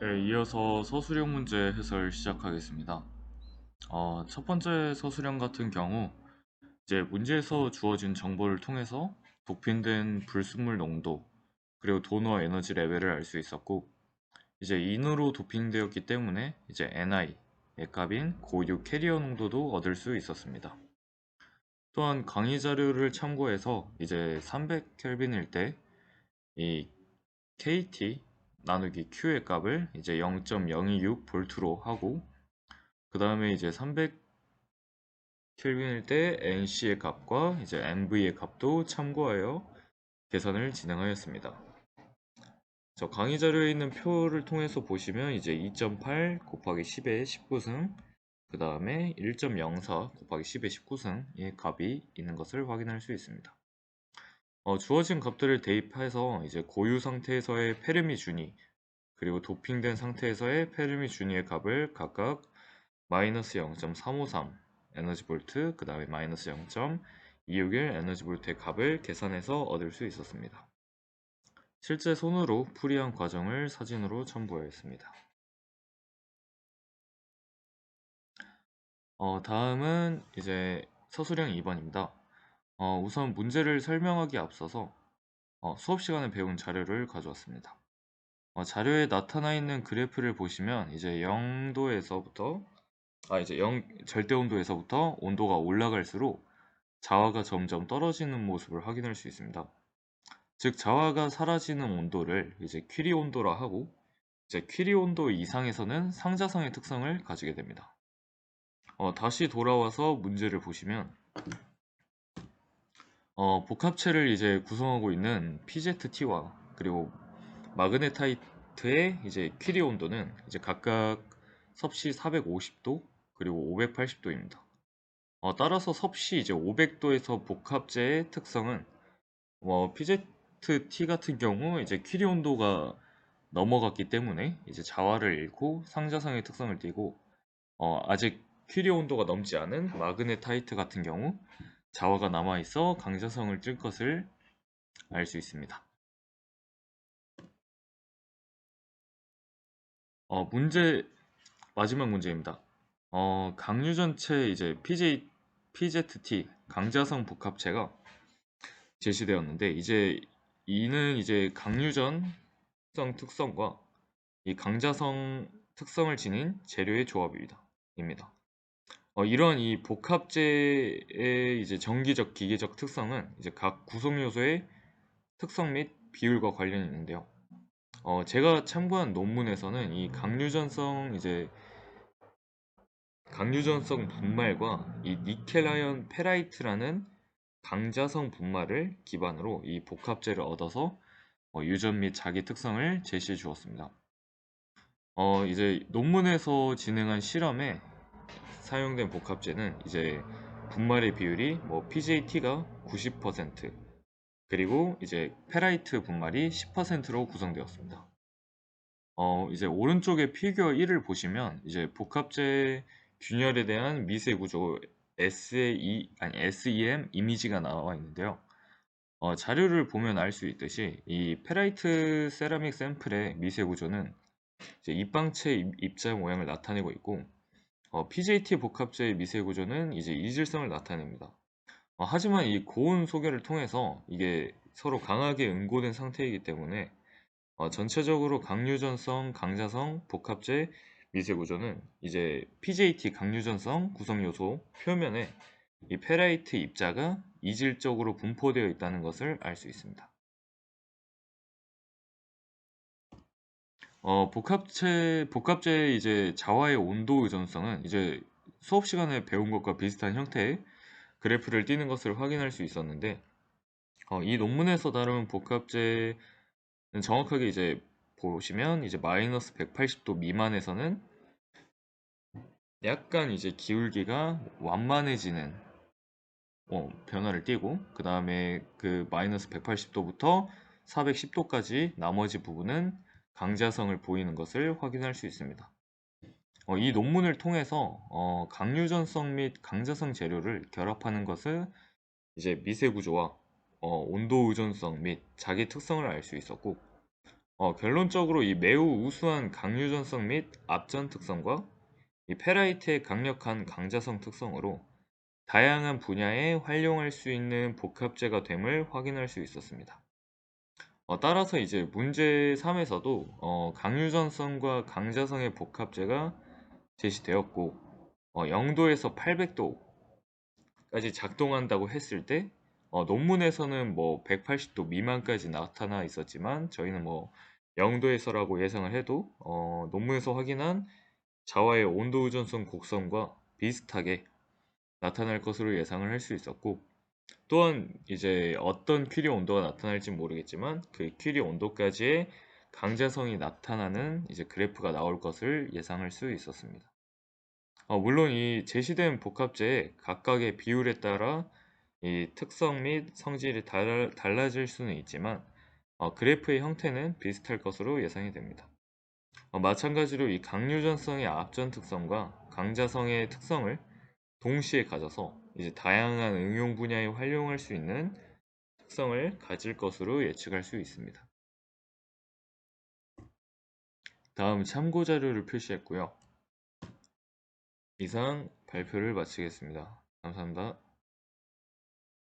네, 이어서 서술형 문제 해설 시작하겠습니다. 어, 첫 번째 서술형 같은 경우 이제 문제에서 주어진 정보를 통해서 도핑된 불순물 농도 그리고 도너 에너지 레벨을 알 수 있었고 이제 인으로 도핑되었기 때문에 이제 NI 의 값인 고유 캐리어 농도도 얻을 수 있었습니다. 또한 강의 자료를 참고해서 이제 300켈빈일 때 이 KT 나누기 Q의 값을 이제 0.026 볼트로 하고 그 다음에 이제 300 켈빈일 때 NC의 값과 이제 MV의 값도 참고하여 계산을 진행하였습니다. 저 강의 자료에 있는 표를 통해서 보시면 이제 2.8 곱하기 10의 19승 그 다음에 1.04 곱하기 10의 19승의 값이 있는 것을 확인할 수 있습니다. 어, 주어진 값들을 대입해서 이제 고유 상태에서의 페르미 준위 그리고 도핑된 상태에서의 페르미 준위의 값을 각각 마이너스 0.353 에너지 볼트 그 다음에 마이너스 0.261 에너지 볼트의 값을 계산해서 얻을 수 있었습니다. 실제 손으로 풀이한 과정을 사진으로 첨부하였습니다. 어, 다음은 이제 서술형 2번입니다. 어, 우선 문제를 설명하기 앞서서 어, 수업 시간에 배운 자료를 가져왔습니다. 어, 자료에 나타나 있는 그래프를 보시면 이제 0도에서부터 아 이제 0 절대 온도에서부터 온도가 올라갈수록 자화가 점점 떨어지는 모습을 확인할 수 있습니다. 즉 자화가 사라지는 온도를 이제 퀴리 온도라 하고 이제 퀴리 온도 이상에서는 상자성의 특성을 가지게 됩니다. 어, 다시 돌아와서 문제를 보시면 어, 복합체를 이제 구성하고 있는 PZT와 그리고 마그네타이트의 이제 퀴리 온도는 이제 각각 섭씨 450도 그리고 580도입니다. 어, 따라서 섭씨 이제 500도에서 복합체의 특성은 뭐 PZT 같은 경우 이제 퀴리 온도가 넘어갔기 때문에 이제 자화를 잃고 상자성의 특성을 띠고 어, 아직 퀴리 온도가 넘지 않은 마그네타이트 같은 경우 자화가 남아있어 강자성을 뜰 것을 알 수 있습니다. 어, 문제 마지막 문제입니다. 어, 강유 전체 이제 PJ, PZT 강자성 복합체가 제시되었는데 이제 이는 이제 강유전성 특성과 이 강자성 특성을 지닌 재료의 조합입니다. 입니다. 어, 이런 이 복합제의 이제 정기적 기계적 특성은 이제 각 구성 요소의 특성 및 비율과 관련이 있는데요. 어, 제가 참고한 논문에서는 이 강유전성 이제 강유전성 분말과 이 니켈아연 페라이트라는 강자성 분말을 기반으로 이 복합제를 얻어서 어, 유전 및 자기 특성을 제시해 주었습니다. 어, 이제 논문에서 진행한 실험에 사용된 복합제는 이제 분말의 비율이 뭐 PJT가 90% 그리고 이제 페라이트 분말이 10%로 구성되었습니다. 어, 이제 오른쪽에 피규어 1을 보시면 이제 복합제 균열에 대한 미세 구조 SE 아니 SEM 이미지가 나와 있는데요. 어, 자료를 보면 알 수 있듯이 이 페라이트 세라믹 샘플의 미세 구조는 이제 입방체 입자 모양을 나타내고 있고 어, PJT 복합제의 미세 구조는 이제 이질성을 나타냅니다. 어, 하지만 이 고온 소결을 통해서 이게 서로 강하게 응고된 상태이기 때문에 어, 전체적으로 강유전성, 강자성, 복합제, 미세 구조는 이제 PJT 강유전성 구성 요소 표면에 이 페라이트 입자가 이질적으로 분포되어 있다는 것을 알 수 있습니다. 어, 복합체, 복합제 이제 자화의 온도 의존성은 이제 수업 시간에 배운 것과 비슷한 형태의 그래프를 띄는 것을 확인할 수 있었는데, 어, 이 논문에서 다룬 복합제는 정확하게 이제 보시면 이제 마이너스 180도 미만에서는 약간 이제 기울기가 완만해지는 어, 변화를 띠고 그 다음에 그 마이너스 180도부터 410도까지 나머지 부분은 강자성을 보이는 것을 확인할 수 있습니다. 어, 이 논문을 통해서 어, 강유전성 및 강자성 재료를 결합하는 것은 이제 미세 구조와 어, 온도 의존성 및 자기 특성을 알 수 있었고 어, 결론적으로 이 매우 우수한 강유전성 및 압전 특성과 이 페라이트의 강력한 강자성 특성으로 다양한 분야에 활용할 수 있는 복합제가 됨을 확인할 수 있었습니다. 어, 따라서 이제 문제 3에서도 어, 강유전성과 강자성의 복합제가 제시되었고 어, 0도에서 800도까지 작동한다고 했을 때 어, 논문에서는 뭐 180도 미만까지 나타나 있었지만 저희는 뭐 0도에서라고 예상을 해도 어, 논문에서 확인한 자와의 온도 의존성 곡선과 비슷하게 나타날 것으로 예상을 할 수 있었고 또한 이제 어떤 퀴리 온도가 나타날지 모르겠지만 그 퀴리 온도까지의 강자성이 나타나는 이제 그래프가 나올 것을 예상할 수 있었습니다. 어, 물론 이 제시된 복합제의 각각의 비율에 따라 이 특성 및 성질이 달라, 달라질 수는 있지만 어, 그래프의 형태는 비슷할 것으로 예상이 됩니다. 어, 마찬가지로 이 강유전성의 압전 특성과 강자성의 특성을 동시에 가져서 이제 다양한 응용 분야에 활용할 수 있는 특성을 가질 것으로 예측할 수 있습니다. 다음 참고 자료를 표시했고요. 이상 발표를 마치겠습니다. 감사합니다.